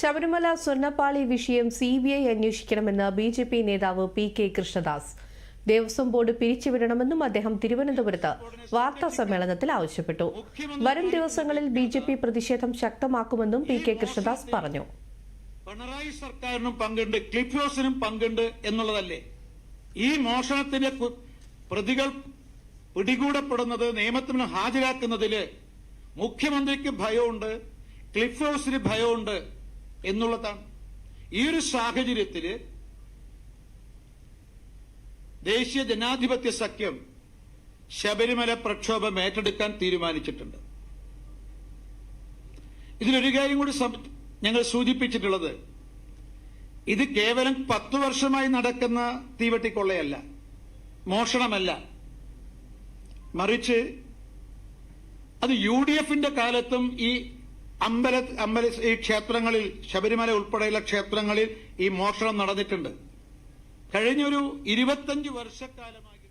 ശബരിമല സ്വർണപ്പാളി വിഷയം C B I അന്വേഷിക്കണമെന്ന് ബി ജെ പി നേതാവ് P K Krishnadas. Devaswom board പിരിച്ചുവിടണമെന്നും അദ്ദേഹം തിരുവനന്തപുരത്ത് വാർത്താ സമ്മേളനത്തിൽ ആവശ്യപ്പെട്ടു. വരും ദിവസങ്ങളിൽ ബി ജെ പി പ്രതിഷേധം ശക്തമാക്കുമെന്നും പി കെ കൃഷ്ണദാസ് പറഞ്ഞു. പിണറായി സർക്കാരിനും പങ്കുണ്ട് ക്ലിഫ് ഹൗസിനും പങ്കുണ്ട് എന്നുള്ളതല്ലേ? ഈ മോഷണത്തിന്റെ പ്രതികൾ പിടികൂടപ്പെടുന്നത് നിയമത്തിന് ഹാജരാക്കുന്നതിൽ മുഖ്യമന്ത്രിക്ക് ഭയമുണ്ട് ക്ലിഫ് ഹൗസിന് ഭയമുണ്ട്. എന്നുള്ളതാണ്. ഈ ഒരു സാഹചര്യത്തിൽ ദേശീയ ജനാധിപത്യ സഖ്യം ശബരിമല പ്രക്ഷോഭം ഏറ്റെടുക്കാൻ തീരുമാനിച്ചിട്ടുണ്ട്. ഇതിലൊരു കാര്യം കൂടി ഞങ്ങൾ സൂചിപ്പിച്ചിട്ടുള്ളത്. ഇത് കേവലം പത്തു വർഷമായി നടക്കുന്ന തീവട്ടിക്കൊള്ളയല്ല. മോഷണമല്ല. മറിച്ച് അത് യു ഡി എഫിന്റെ കാലത്തും ഈ അമ്പല അമ്പല ഈ ക്ഷേത്രങ്ങളിൽ ശബരിമല ഉൾപ്പെടെയുള്ള ക്ഷേത്രങ്ങളിൽ ഈ മോഷണം നടന്നിട്ടുണ്ട്. കഴിഞ്ഞൊരു ഇരുപത്തഞ്ച് വർഷക്കാലമായി